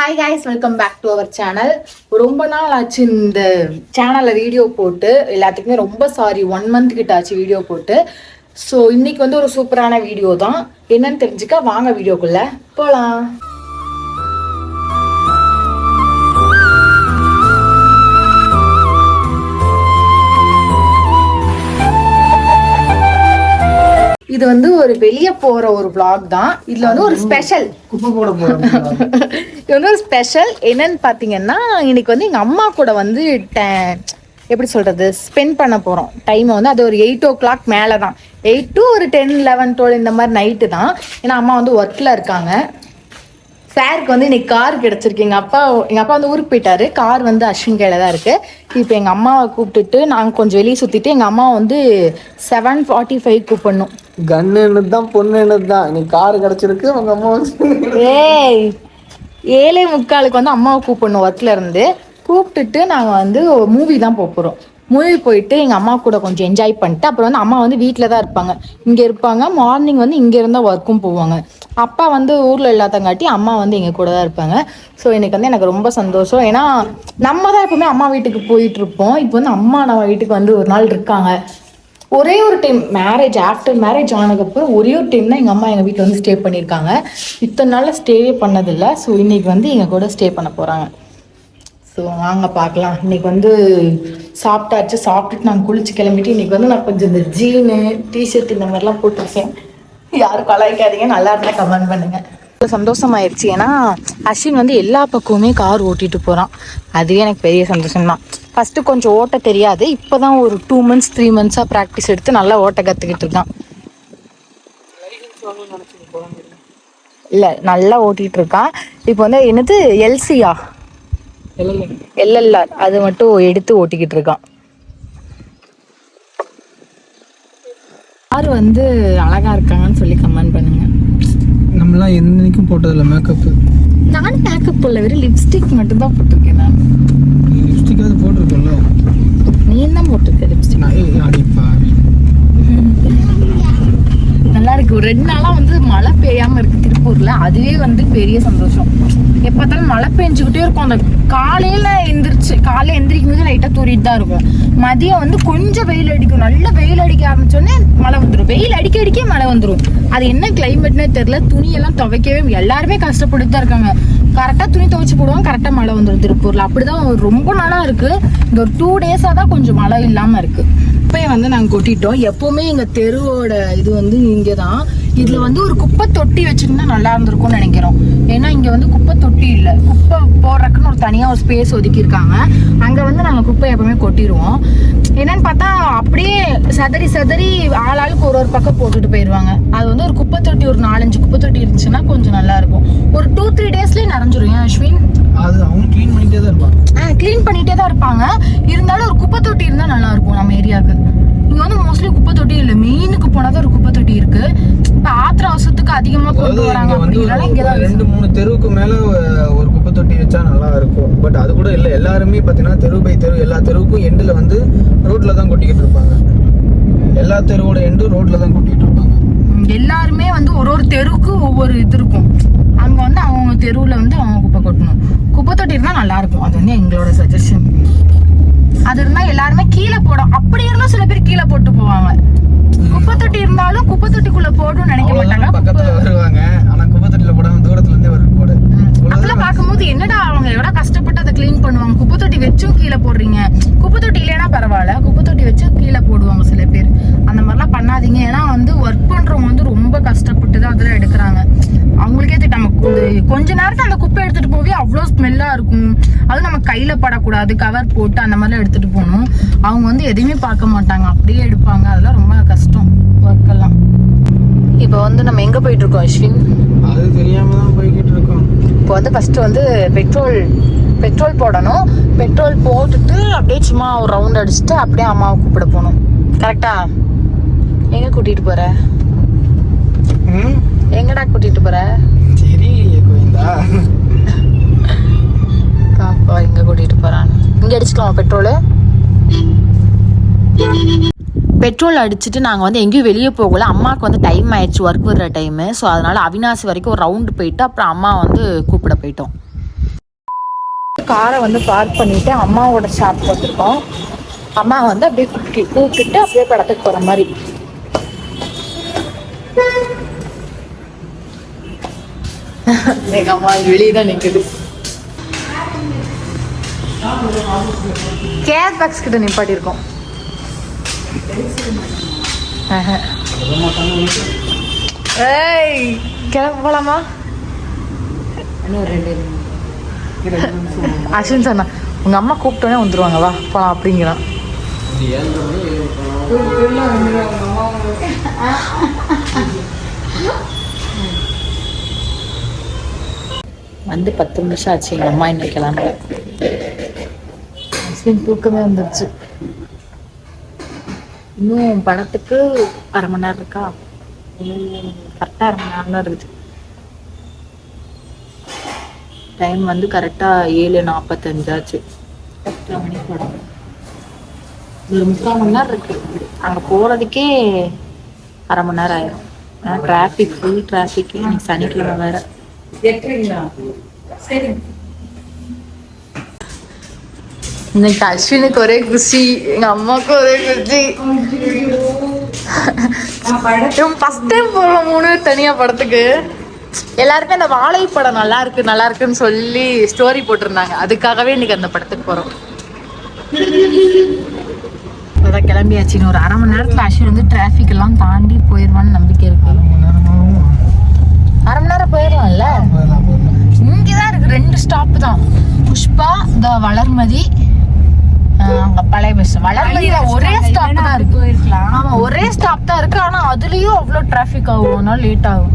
Hi guys welcome back to our channel ரொம்ப நாள் ஆச்சு இந்த சேனலில் வீடியோ போட்டு எல்லாத்துக்குமே ரொம்ப சாரி ஒன் மந்த் கிட்ட ஆச்சு வீடியோ போட்டு. ஸோ இன்னைக்கு வந்து ஒரு சூப்பரான வீடியோ தான். என்னன்னு தெரிஞ்சுக்க வாங்க வீடியோக்குள்ள போகலாம் இது வந்து ஒரு வெளியே போற ஒரு vlog தான். இதுல வந்து ஒரு ஸ்பெஷல் போறோம் இது வந்து ஒரு ஸ்பெஷல் என்னன்னு பார்த்தீங்கன்னா இன்னைக்கு வந்து எங்கள் அம்மா கூட வந்து ட- எப்படி சொல்கிறது ஸ்பெண்ட் பண்ண போகிறோம் டைமை வந்து அது ஒரு எயிட் ஓ கிளாக் மேலே தான் எயிட் டு ஒரு டென் லெவன் டுவெல் இந்த மாதிரி நைட்டு தான். ஏன்னா அம்மா வந்து ஒர்க்கில் இருக்காங்க. சாருக்கு வந்து இன்னைக்கு கார் கிடச்சிருக்கு எங்கள் அப்பா எங்கள் அப்பா வந்து ஊருக்கு போயிட்டாரு. கார் வந்து அஸ்வின் கையில் தான் இருக்குது இப்போ எங்கள் அம்மாவை கூப்பிட்டுட்டு நாங்கள் கொஞ்சம் வெளியே சுற்றிட்டு எங்கள் அம்மா வந்து செவன் ஃபார்ட்டி ஃபைவ் கூப்பிடணும். கன்னு என்னது தான் பொண்ணு என்னது தான் இன்னைக்கு கார் கிடைச்சிருக்கு. உங்க அம்மா ஏய் ஏழே முக்காலுக்கு வந்து அம்மாவை கூப்பிடணும் ஒர்க்ல இருந்து. கூப்பிட்டுட்டு நாங்கள் வந்து மூவி தான் போக போகிறோம் மூவி போயிட்டு எங்கள் அம்மா கூட கொஞ்சம் என்ஜாய் பண்ணிட்டு அப்புறம் வந்து அம்மா வந்து வீட்டில் தான் இருப்பாங்க. இங்கே இருப்பாங்க. மார்னிங் வந்து இங்கே இருந்தால் ஒர்க்கும் போவாங்க. அப்பா வந்து ஊரில் இல்லாதங்காட்டி அம்மா வந்து எங்கள் கூட தான் இருப்பாங்க. ஸோ எனக்கு வந்து எனக்கு ரொம்ப சந்தோஷம். ஏன்னா நம்ம தான் எப்பவுமே அம்மா வீட்டுக்கு போயிட்டு இருப்போம் இப்போ வந்து அம்மா நம்ம வீட்டுக்கு வந்து ஒரு நாள் இருக்காங்க. ஒரே ஒரு டைம் மேரேஜ் ஆஃப்டர் மேரேஜ் ஆனதுக்கப்புறம் ஒரே ஒரு டைம் தான் எங்கள் அம்மா எங்கள் வீட்டில் வந்து ஸ்டே பண்ணியிருக்காங்க. இத்தனை நாளில் ஸ்டேவே பண்ணதில்லை. ஸோ இன்றைக்கி வந்து எங்கள் கூட ஸ்டே பண்ண போகிறாங்க ஸோ வாங்க பார்க்கலாம். இன்றைக்கி வந்து சாப்பிட்டாச்சு. சாப்பிட்டுட்டு நாங்கள் குளிச்சு கிளம்பிட்டு இன்றைக்கி வந்து நான் கொஞ்சம் இந்த ஜீனு டிஷர்ட் இந்த மாதிரிலாம் போட்டிருக்கேன். யாரும் கலாய்க்காதீங்க நல்லா இருந்தால் கமெண்ட் பண்ணுங்க. சந்தோஷமாயிருச்சு. ஏன்னா அஸ்வின் வந்து எல்லா பக்கமுமே கார் ஓட்டிட்டு போகிறான் அதுவே எனக்கு பெரிய சந்தோஷம் தான் ஃபஸ்ட்டு கொஞ்சம் ஓட்ட தெரியாது. இப்போ தான் ஒரு டூ மந்த்ஸ் த்ரீ மந்த்ஸாக ப்ராக்டிஸ் எடுத்து நல்லா ஓட்ட கற்றுக்கிட்டு இருக்கான். இல்லை நல்லா ஓட்டிகிட்டு இருக்கான். இப்போ வந்து என்னது எல்சியா? எல்எல்ஆர். அது மட்டும் எடுத்து ஓட்டிக்கிட்டு இருக்கான். யார் வந்து அழகா இருக்காங்கன்னு சொல்லி கமெண்ட் பண்ணுங்க. நம்மளாம் என்னைக்கும் போட்டதில்ல மேக்கப் நான் மேக்கப் போடல வெறும் லிப்ஸ்டிக் மட்டும் தான் போட்டிருக்கேன் நான். லிப்ஸ்டிக்காவது போட்டிருக்கோம்ல நீ தான் போட்டிருக்க லிப்ஸ்டிக் நான் ஏய், அடி பாவி. நல்லா இருக்கு. ரெண்டு நாளா வந்து மழை பெய்யாம இருக்கு திருப்பூர்ல. அதுவே வந்து பெரிய சந்தோஷம். எப்போ பார்த்தாலும் மழை பெஞ்சுக்கிட்டே இருக்கும். அந்த காலையில எந்திரிச்சு காலையில எந்திரிக்கும் போது லைட்டா தூரிட்டு தான் இருக்கும். மதியம் வந்து கொஞ்சம் வெயில் அடிக்கும். நல்ல வெயில் அடிக்க ஆரம்பிச்சோடனே மழை வந்துடும் வெயில் அடிக்க அடிக்க மழை வந்துடும் அது என்ன கிளைமேட்னே தெரியல. துணியெல்லாம் துவைக்கவே எல்லாருமே கஷ்டப்பட்டு தான் இருக்காங்க. கரெக்டா துணி துவைச்சு போடுவாங்க. கரெக்டா மழை வந்துடும் திருப்பூர்ல. அப்படிதான் தான் ரொம்ப நாளாக இருக்கு. இந்த ஒரு டூ டேஸா தான் கொஞ்சம் மழை இல்லாம இருக்கு. குப்பையை வந்து நாங்கள் கொட்டிட்டோம். எப்பவுமே எங்க தெருவோட இது வந்து இங்கே தான் இதுல வந்து ஒரு குப்பை தொட்டி வச்சிருந்தா நல்லா இருந்திருக்கும்னு நினைக்கிறோம். ஏன்னா இங்க வந்து குப்பை தொட்டி இல்லை. குப்பை போடுறதுக்குன்னு ஒரு தனியா ஒரு ஸ்பேஸ் ஒதுக்கி இருக்காங்க அங்க வந்து நாங்கள் குப்பை எப்பவுமே கொட்டிடுவோம் என்னன்னு பார்த்தா அப்படியே சதறி சதறி ஆளாளுக்கு ஒரு ஒரு பக்கம் போட்டுட்டு போயிடுவாங்க அது வந்து ஒரு குப்பை தொட்டி ஒரு நாலஞ்சு குப்பை தொட்டி இருந்துச்சுன்னா கொஞ்சம் நல்லா இருக்கும். ஒரு டூ த்ரீ டேஸ்லயே நிறைஞ்சிரும். ஏன் அஸ்வின்? அது அவங்க க்ளீன் பண்ணிட்டே தான் இருப்பாங்க. க்ளீன் பண்ணிட்டே தான் இருப்பாங்க. இருந்தாலும் ஒரு குப்பை தொட்டி இருந்தா நல்லா இருக்கும் நம்ம ஏரியாவுக்கு இங்க வந்து மோஸ்ட்லி குப்பை தொட்டி இல்ல. மெயினுக்கு போனாதான் ஒரு குப்பை தொட்டி இருக்கு. இப்ப ஆத்திர அவசரத்துக்கு அதிகமா கொண்டு வராங்க. இங்க அப்படின்னால இங்கதான் ஒரு ரெண்டு மூணு தெருவுக்கு மேல ஒரு குப்பை தொட்டி வச்சா நல்லா இருக்கும். பட் அது கூட இல்ல. எல்லாருமே பாத்தீங்கன்னா தெரு பை தெரு எல்லா தெருவுக்கும் எண்டுல வந்து ரோட்ல தான் கொட்டிக்கிட்டு இருப்பாங்க. எல்லா தெருவோட எண்டும் ரோட்ல தான் கொட்டிட்டு இருப்பாங்க. எல்லாருமே வந்து ஒரு ஒரு தெருவுக்கு ஒவ்வொரு இது இருக்கும். அங்க வந்து அவங்க தெருவுல வந்து அவங்க குப்பை கொட்டணும். குப்பை தொட்டி இருந்தா நல்லா இருக்கும். அது வந்து எங்களோட சஜஷன் அது இருந்தா எல்லாருமே கீழே போடும். அப்படி இருந்தா சில பேர் கீழே போட்டு போவாங்க. குப்பை தொட்டி இருந்தாலும் குப்பை தொட்டிக்குள்ள போடணும்னு நினைக்க மாட்டாங்க. பக்கத்துல வருவாங்க. ஆனா குப்பை தொட்டில போடாம தூரத்துல இருந்தே வரும் போடு. அப்பெல்லாம் பார்க்கும்போது என்னடா அவங்க எவ்வளவு கஷ்டப்பட்டு அதை க்ளீன் பண்ணுவாங்க. குப்பை தொட்டி வச்சும் கீழே போடுறீங்க. குப்பை தொட்டி இல்லைன்னா பரவாயில்ல. குப்பை தொட்டி வச்சும் கீழே போடுவாங்க சில பேர். அந்த மாதிரிலாம் பண்ணாதீங்க. ஏன்னா வந்து ஒர்க் பண்றவங்க வந்து ரொம்ப கஷ்டப்பட்டு தான் அதெல்லாம் எடுக்கிறாங்க. ஒரு கொஞ்ச நேரத்துல அந்த குப்பை எடுத்துட்டு போவே அவ்வளோ ஸ்மெல்லா இருக்கும். அது நம்ம கையில படக்கூடாது கவர் போட்டு அந்த மாதிரிலாம் எடுத்துட்டு போகணும். அவங்க வந்து எதையுமே பார்க்க மாட்டாங்க. அப்படியே எடுப்பாங்க. அதெல்லாம் ரொம்ப கஷ்டம் ஒர்க் எல்லாம். இப்போ வந்து நம்ம எங்க போயிட்டு இருக்கோம் அஸ்வின்? அது தெரியாம தான் போய்கிட்டு இருக்கோம் இப்போ வந்து ஃபஸ்ட்டு வந்து பெட்ரோல் பெட்ரோல் போடணும். பெட்ரோல் போட்டுட்டு அப்படியே சும்மா ஒரு ரவுண்ட் அடிச்சுட்டு அப்படியே அம்மாவை கூப்பிட போகணும். கரெக்டா எங்கே கூட்டிகிட்டு போகிற ம்? எங்கடா கூட்டிகிட்டு போகிற பாப்பா எங்கே கூட்டிகிட்டு போகிறான்னு இங்கே அடிச்சுக்கலாமா பெட்ரோலு? பெட்ரோல் அடிச்சுட்டு நாங்கள் வந்து எங்கேயும் வெளியே போகல. அம்மாவுக்கு வந்து டைம் ஆயிடுச்சு ஒர்க் வர்ற டைமு ஸோ அதனால அவினாசி வரைக்கும் ஒரு ரவுண்டு போயிட்டு அப்புறம் அம்மா வந்து கூப்பிட போயிட்டோம். காரை வந்து பார்க் பண்ணிட்டு அம்மாவோட ஷாப் வந்திருக்கோம் அம்மா வந்து அப்படியே கூப்பிட்டு கூப்பிட்டுட்டு அப்படியே படத்துக்கு போற மாதிரி. எங்க அம்மா வெளியே தான் நிக்குது. கேஸ் பாக்ஸ் கிட்ட நிப்பாட்டி இருக்கோம் ஆஹா. ஏய் கிளம்ப போலாமா? அஸ்வின் சொன்னா உங்க அம்மா கூப்பிட்டோன்னே வந்துருவாங்க வா போலாம் அப்படிங்கிறான். வந்து பத்து நிமிஷம் ஆச்சு எங்க அம்மா இன்னைக்கு கிளம்பல. தூக்கமே வந்துருச்சு. இன்னும் படத்துக்கு அரை மணி நேரம் இருக்கா? கரெக்டாக அரை மணி நேரம் தான் இருக்குது. டைம் வந்து கரெக்டாக ஏழு நாற்பத்தஞ்சாச்சு பத்தரை மணிக்கு படம். ஒரு முக்கால் மணி நேரம் இருக்கு. அங்கே போகிறதுக்கே அரை மணி நேரம் ஆயிரும். ஏன்னா டிராஃபிக் ஃபுல் டிராஃபிக் இன்னைக்கு சனிக்கிழமை வேற. இன்னைக்கு அஸ்வினுக்கு ஒரே குஷி எங்க அம்மாவுக்கு ஒரே குஷி. ஃபர்ஸ்ட் டைம் போறோம் மூணு தனியா படத்துக்கு. எல்லாருமே அந்த வாழை படம் நல்லா இருக்கு நல்லா இருக்குன்னு சொல்லி ஸ்டோரி போட்டிருந்தாங்க. அதுக்காகவே இன்னைக்கு அந்த படத்துக்கு போறோம். அதான் கிளம்பியாச்சு. இன்னும் ஒரு அரை மணி நேரத்துல அஸ்வின் வந்து டிராஃபிக் எல்லாம் தாண்டி போயிருவான்னு நம்பிக்கை இருக்கு. அரை மணி நேரம் போயிடலாம்ல? போயிடலாம் போயிடலாம். இங்கதான் இருக்கு ரெண்டு ஸ்டாப் தான். புஷ்பா இந்த வளர்மதி அங்க பழைய பஸ் வளர்மதி ஒரே ஸ்டாப் தான் இருக்கு. ஆமா ஒரே ஸ்டாப் தான் இருக்கு ஆனா அதுலயும் அவ்வளவு டிராஃபிக் ஆகும். அதனால லேட் ஆகும்.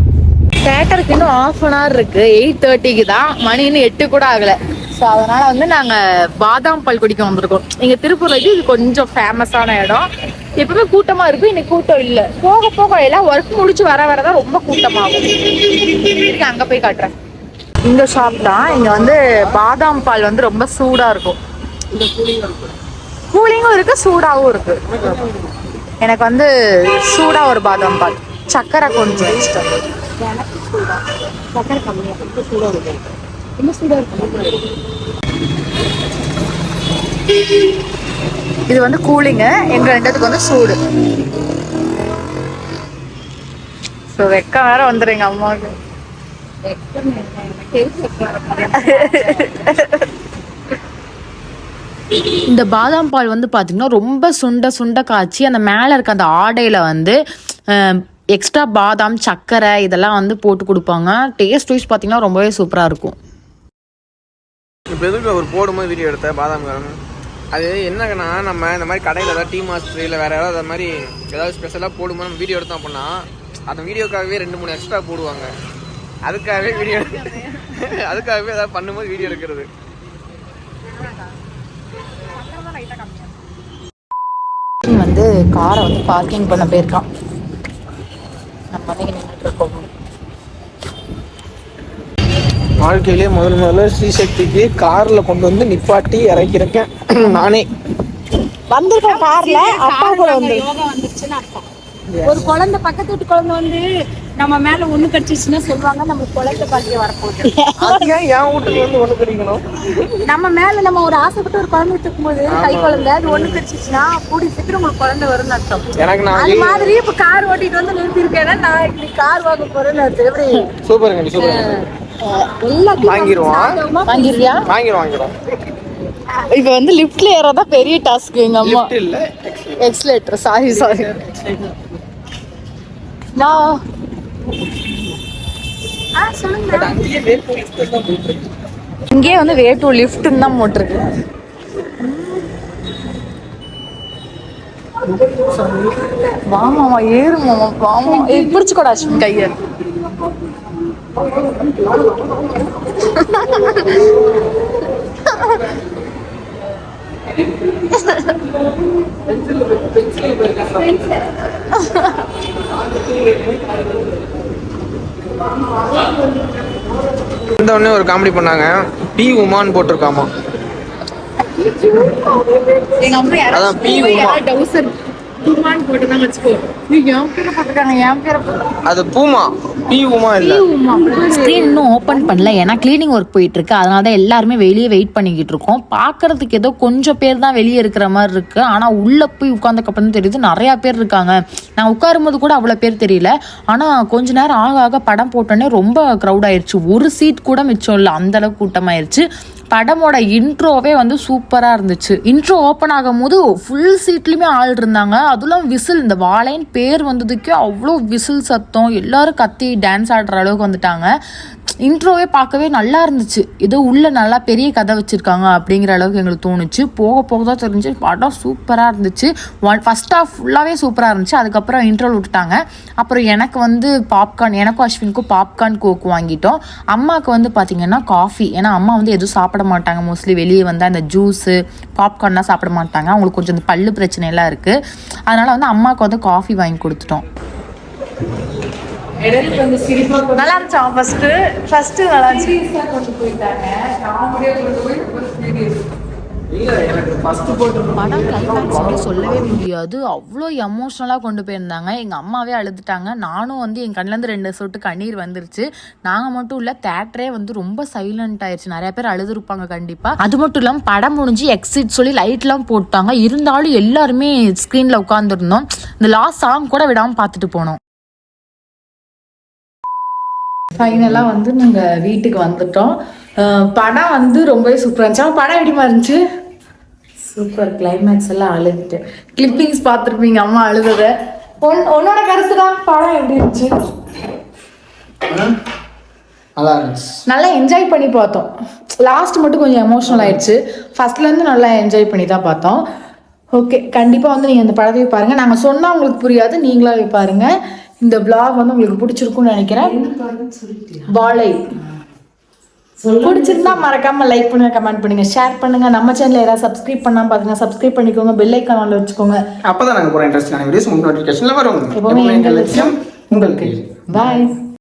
தேட்டருக்கு இன்னும் ஆஃப் அன் ஹவர் இருக்கு. எயிட் தேர்ட்டிக்கு தான். மணி இன்னும் எட்டு கூட ஆகல. ஸோ அதனால வந்து நாங்க பாதாம் பால் குடிக்க வந்திருக்கோம். இங்க திருப்பூர்ல இது கொஞ்சம் ஃபேமஸான இடம். எப்பவுமே கூட்டமா இருக்கும். இன்னைக்கு கூட்டம் இல்ல. போக போக எல்லாம் ஒர்க் முடிச்சு வர வரதான் ரொம்ப கூட்டமாகும். இருக்கு அங்க போய் காட்டுறேன். இந்த ஷாப் தான். இங்க வந்து பாதாம் பால் வந்து ரொம்ப சூடா இருக்கும். கூலிங்கும் இருக்கு சூடாவும் இருக்கு. எனக்கு வந்து சூடா ஒரு பாதாம் பால். சக்கரை கொஞ்சம் இஷ்டம் இது வந்து கூலிங்கு எங்க ரெண்டுத்துக்கு வந்து சூடு. ஸோ வெக்கம் வேற வந்துடும் எங்க அம்மாவுக்கு இந்த பாதாம் பால் வந்து பார்த்தீங்கன்னா ரொம்ப சுண்ட சுண்ட காய்ச்சி அந்த மேலே இருக்க அந்த ஆடையில் வந்து எக்ஸ்ட்ரா பாதாம் சர்க்கரை இதெல்லாம் வந்து போட்டு கொடுப்பாங்க. டேஸ்ட் வைஸ் பார்த்தீங்கன்னா ரொம்பவே சூப்பராக இருக்கும். இப்போ எதுக்கு ஒரு போடும்போது வீடியோ எடுத்த பாதாம் காரம் அது என்னங்கன்னா நம்ம இந்த மாதிரி கடையில் ஏதாவது டீ மாஸ்டர் இல்லை வேறு ஏதாவது அது மாதிரி ஏதாவது ஸ்பெஷலாக போடும்போது நம்ம வீடியோ எடுத்தோம் அப்படின்னா அந்த வீடியோக்காகவே ரெண்டு மூணு எக்ஸ்ட்ரா போடுவாங்க. அதுக்காகவே வீடியோ அதுக்காகவே ஏதாவது பண்ணும்போது வீடியோ எடுக்கிறது. வந்து காரை வந்து பார்க்கிங் பண்ண போயிருக்கான். நம்ம வந்து நின்றுட்டு இருக்கோம். வாழ்க்கையிலே முதல் முதல்ல ஸ்ரீசக்திக்கு காரில் கொண்டு வந்து நிப்பாட்டி இறக்கியிருக்கேன். நானே. வந்திருக்கோம் கார்ல. அப்பா கூட வந்து யோகா வந்துருச்சுன்னு அர்த்தம். ஒரு குழந்தை பக்கத்து வீட்டு குழந்தை வந்து நம்ம மேல ஒண்ணு கடிச்சிச்சுன்னா சொல்லுவாங்க நம்ம குழந்தை பாக்கிய வரப்போகுது. என் வீட்டுக்கு வந்து ஒன்று கிடைக்கணும்? நம்ம மேல நம்ம ஒரு ஆசைப்பட்டு ஒரு குழந்தை தூக்கும் போது கை குழந்தை அது ஒண்ணு கடிச்சிச்சுன்னா கூடி சீக்கிரம் உங்களுக்கு குழந்தை வரும்னு அர்த்தம். எனக்கு நான் அது மாதிரி இப்ப கார் ஓட்டிட்டு வந்து நிறுத்திருக்கேன்னா நான் இன்னைக்கு கார் வாங்க போறேன்னு அர்த்தம். எப்படி? சூப்பருங்க சூப்பருங்க. வாங்கிருவியா? வாங்கிடும் வாங்கிடும் இப்ப வந்து லிஃப்ட்ல ஏறதா பெரிய டாஸ்க் எங்க அம்மா. லிஃப்ட் இல்லை எக்ஸ்லேட்டர் சாரி சாரி நான். இங்கேயே வந்து வே டூ லிஃப்ட்னு தான் போட்டிருக்கு. வாமாமா ஏறு மாமா வாமா. பிடிச்சுக்கோடா கைய. உடனே ஒரு காமெடி பண்ணாங்க. பி உமான் போட்டிருக்காமா. அதான் பி உமா டவுசர் குமான்னு போட்டுதான் வச்சுக்கோ. நீ என் பேரை போட்டிருக்காங்க என் பேரை அது பூமா பி உமா இல்ல? ஸ்க்ரீன் இன்னும் ஓப்பன் பண்ணல. ஏன்னா க்ளீனிங் ஒர்க் போயிட்டு இருக்கு அதனால தான் எல்லாருமே வெளியே வெயிட் பண்ணிக்கிட்டு இருக்கோம். பார்க்கறதுக்கு ஏதோ கொஞ்சம் பேர் தான் வெளியே இருக்கிற மாதிரி இருக்கு. ஆனால் உள்ள போய் உட்காந்தக்கப்புறம் தான் தெரியுது நிறைய பேர் இருக்காங்க. நான் உட்காரும்போது கூட அவ்வளோ பேர் தெரியல. ஆனால் கொஞ்ச நேரம் ஆக ஆக படம் போட்டோன்னே ரொம்ப க்ரௌட் ஆயிடுச்சு ஒரு சீட் கூட மிச்சம் இல்லை. அந்த அளவுக்கு கூட்டமாயிருச்சு. படமோட இன்ட்ரோவே வந்து சூப்பராக இருந்துச்சு. இன்ட்ரோ ஓப்பன் ஆகும் போது ஃபுல் சீட்லேயுமே ஆள் இருந்தாங்க அதுவும் விசில் இந்த வாழைன்னு பேர் வந்ததுக்கே அவ்வளோ விசில் சத்தம். எல்லாரும் கத்தி டான்ஸ் ஆடுற அளவுக்கு வந்துட்டாங்க. இன்ட்ரோவே பார்க்கவே நல்லா இருந்துச்சு. ஏதோ உள்ள நல்லா பெரிய கதை வச்சுருக்காங்க அப்படிங்கிற அளவுக்கு எங்களுக்கு தோணுச்சு. போக போக தான் தெரிஞ்சு படம் சூப்பராக இருந்துச்சு. ஒன் ஃபஸ்ட் ஆஃப் ஃபுல்லாகவே சூப்பராக இருந்துச்சு. அதுக்கப்புறம் இன்ட்ரோல் விட்டுட்டாங்க. அப்புறம் எனக்கு வந்து பாப்கார்ன் எனக்கும் அஸ்வினுக்கும் பாப்கார்ன் கோக் வாங்கிட்டோம். அம்மாவுக்கு வந்து பார்த்தீங்கன்னா காஃபி ஏன்னா அம்மா வந்து எதுவும் சாப்பிட மாட்டாங்க மோஸ்ட்லி வெளியே வந்து அந்த ஜூஸு பாப்கார்ன்லாம் சாப்பிட மாட்டாங்க அவங்களுக்கு கொஞ்சம் இந்த பல்லு பிரச்சனை எல்லாம் இருக்குது அதனால வந்து அம்மாவுக்கு வந்து காஃபி வாங்கி கொடுத்துட்டோம். நல்லா இருந்துச்சா ஃபர்ஸ்ட் ஃபர்ஸ்ட் நல்லா இருந்துச்சு. படம் கிளைமேக்ஸ் சொல்லவே முடியாது. அவ்வளோ எமோஷ்னலாக கொண்டு போயிருந்தாங்க. எங்கள் அம்மாவே அழுதுட்டாங்க. நானும் வந்து என் கண்ணிலேருந்து ரெண்டு சொட்டு கண்ணீர் வந்துருச்சு. நாங்கள் மட்டும் இல்லை தேட்டரே வந்து ரொம்ப சைலண்ட் ஆயிடுச்சு நிறைய பேர் அழுதுருப்பாங்க கண்டிப்பாக அது மட்டும் இல்லாமல் படம் முடிஞ்சு எக்ஸிட் சொல்லி லைட்லாம் போட்டாங்க. இருந்தாலும் எல்லாருமே ஸ்க்ரீனில் உட்காந்துருந்தோம் இந்த லாஸ்ட் சாங் கூட விடாமல் பார்த்துட்டு போனோம். ஃபைனலாக வந்து நாங்கள் வீட்டுக்கு வந்துட்டோம். படம் வந்து ரொம்பவே சூப்பராக இருந்துச்சு. படம் எப்படிமா இருந்துச்சு? சூப்பர் கிளைமேக்ஸ் எல்லாம் அழுதுட்டு. கிளிப்பிங்ஸ் பார்த்துருப்பீங்க அம்மா அழுதத. உன் உன்னோட கருத்து தான் படம் எப்படி இருந்துச்சு? நல்லா என்ஜாய் பண்ணி பார்த்தோம். லாஸ்ட் மட்டும் கொஞ்சம் எமோஷனல் ஆயிடுச்சு. ஃபர்ஸ்ட்லேருந்து நல்லா என்ஜாய் பண்ணி தான் பார்த்தோம். ஓகே கண்டிப்பாக வந்து நீங்கள் இந்த படத்தையும் பாருங்கள் நாங்கள் சொன்னால் உங்களுக்கு புரியாது நீங்களாவே பாருங்கள் இந்த vlog வந்து உங்களுக்கு பிடிச்சிருக்கும்னு நினைக்கிறேன். வாழை. பிடிச்சிருந்தா மறக்காம லைக் பண்ணுங்க கமெண்ட் பண்ணுங்க ஷேர் பண்ணுங்க. நம்ம சேனல் யாராவது சப்ஸ்கிரைப் பண்ணாம பாத்தீங்கன்னா சப்ஸ்கிரைப் பண்ணிக்கோங்க பெல் ஐக்கான வச்சுக்கோங்க. அப்பதான் நாங்க போற இன்ட்ரெஸ்டான வீடியோஸ் உங்களுக்கு நோட்டிஃபிகேஷன்ல வரும். எப்பவுமே எங்கள் லட்சியம் உங்களுக்கு. பாய்